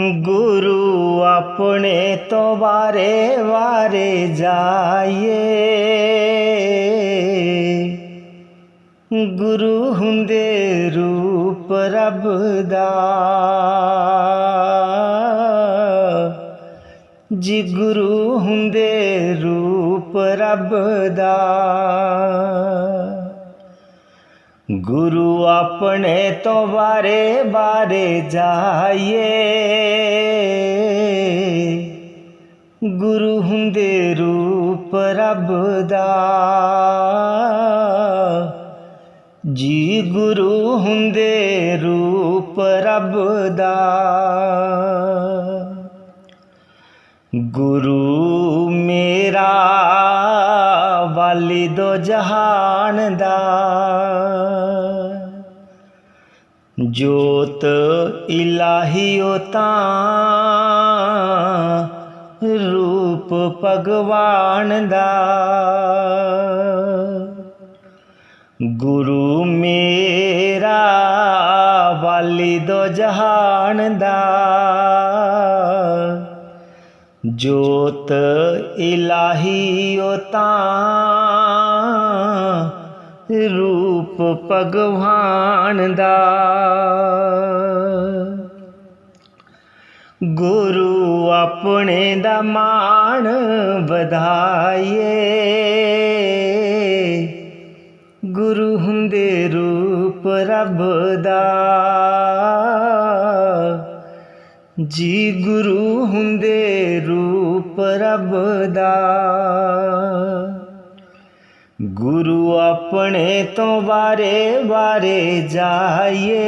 ਗੁਰੂ ਆਪਣੇ ਤੋਂ ਵਾਰੇ ਵਾਰੇ ਜਾਈਏ। ਗੁਰੂ ਹੁੰਦੇ ਰੂਪ ਰੱਬ ਦਾ। ਜੀ ਗੁਰੂ ਹੁੰਦੇ ਰੂਪ ਰੱਬ ਦਾ। ਗੁਰੂ ਆਪਣੇ ਤੋਂ ਬਾਰੇ ਬਾਰੇ ਜਾਈਏ। ਗੁਰੂ ਹੁੰਦੇ ਰੂਪ ਰੱਬ ਦਾ। ਜੀ ਗੁਰੂ ਹੁੰਦੇ ਰੂਪ ਰੱਬ ਦਾ। ਗੁਰੂ ਵਾਲੀ ਦੋ ਜਹਾਨ ਦਾ। ਜੋਤ ਇਲਾਹੀਓ ਤਾਂ ਰੂਪ ਭਗਵਾਨ ਦਾ। ਗੁਰੂ ਮੇਰਾ ਵਾਲੀ ਦੋ ਜਹਾਨ ਦਾ। ਜੋਤ ਇਲਾਹੀ ਤਾਂ ਰੂਪ ਭਗਵਾਨ ਦਾ। ਗੁਰੂ ਆਪਣੇ ਦਾ ਮਾਣ ਵਧਾਈਏ। ਗੁਰੂ ਹੁੰਦੇ ਰੂਪ ਰੱਬ ਦਾ। ਜੀ ਗੁਰੂ ਹੁੰਦੇ ਰੂਪ ਰੱਬ ਦਾ। ਗੁਰੂ ਆਪਣੇ ਤੋਂ ਬਾਰੇ ਬਾਰੇ ਜਾਈਏ।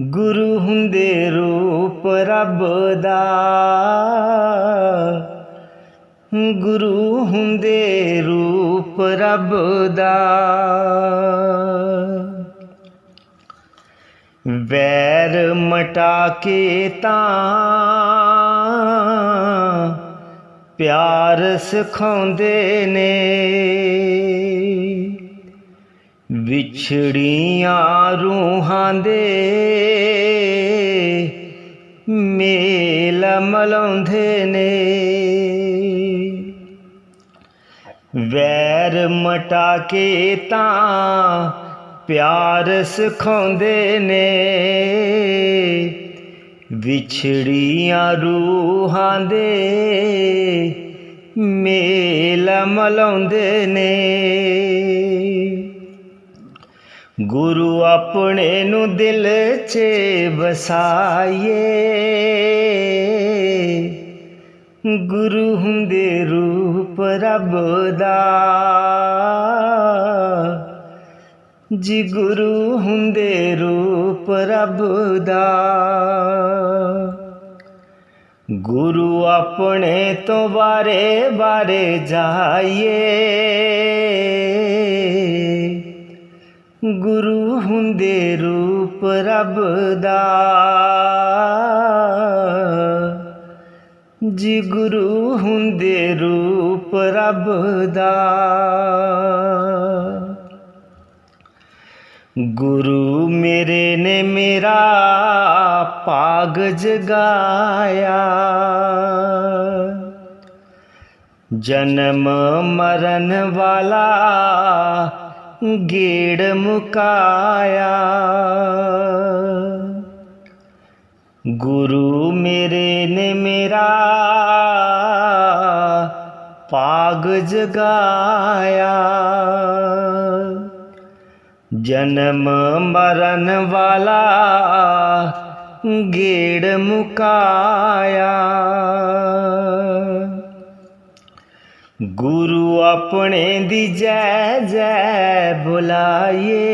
ਗੁਰੂ ਹੁੰਦੇ ਰੂਪ ਰੱਬ ਦਾ। ਗੁਰੂ ਹੁੰਦੇ ਰੂਪ ਰੱਬ ਦਾ। ਵੈਰ ਮਟਾ ਕੇ ਤਾਂ ਪਿਆਰ ਸਿਖਾਉਂਦੇ ਨੇ। ਵਿਛੜੀਆਂ ਰੂਹਾਂ ਦੇ ਮੇਲ ਮਲਾਉਂਦੇ ਨੇ। ਵੈਰ ਮਟਾ ਕੇ ਤਾਂ ਪਿਆਰ ਸਿਖਾਉਂਦੇ ਨੇ, ਵਿਛੜੀਆਂ ਰੂਹਾਂ ਦੇ ਮੇਲ ਮਲਾਉਂਦੇ ਨੇ। ਗੁਰੂ ਆਪਣੇ ਨੂੰ ਦਿਲ 'ਚ ਵਸਾਏ ਗੁਰੂ ਹੁੰਦੇ ਰੂਪ ਰੱਬ ਦਾ। ਜੀ ਗੁਰੂ ਹੁੰਦੇ ਰੂਪ ਰੱਬ ਦਾ। ਗੁਰੂ ਆਪਣੇ ਤੋਂ ਬਾਰੇ ਬਾਰੇ ਜਾਈਏ। ਗੁਰੂ ਹੁੰਦੇ ਰੂਪ ਰੱਬ ਦਾ। ਜੀ ਗੁਰੂ ਹੁੰਦੇ ਰੂਪ ਰੱਬ ਦਾ। ਗੁਰੂ ਮੇਰੇ ਨੇ ਮੇਰਾ ਭਾਗ ਜਗਾਇਆ। ਜਨਮ ਮਰਨ ਵਾਲਾ ਗੇੜ ਮੁਕਾਇਆ। ਗੁਰੂ ਮੇਰੇ ਨੇ ਮੇਰਾ ਭਾਗ ਜਗਾਇਆ। ਜਨਮ ਮਰਨ ਵਾਲਾ ਗੇੜ ਮੁਕਾਇਆ। ਗੁਰੂ ਆਪਣੇ ਦੀ ਜੈ ਜੈ ਬੁਲਾਈਏ।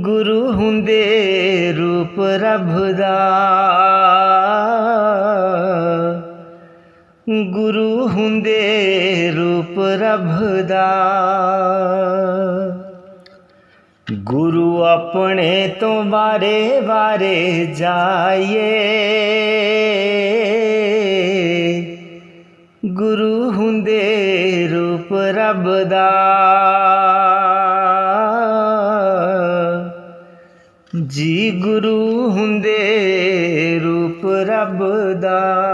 ਗੁਰੂ ਹੁੰਦੇ ਰੂਪ ਰੱਬ ਦਾ। ਗੁਰੂ ਹੁੰਦੇ ਰੂਪ ਰੱਬ ਦਾ। ਗੁਰੂ ਆਪਣੇ ਤੋਂ ਬਾਰੇ ਬਾਰੇ ਜਾਈਏ। ਗੁਰੂ ਹੁੰਦੇ ਰੂਪ ਰੱਬ ਦਾ। ਜੀ ਗੁਰੂ ਹੁੰਦੇ ਰੂਪ ਰੱਬ ਦਾ।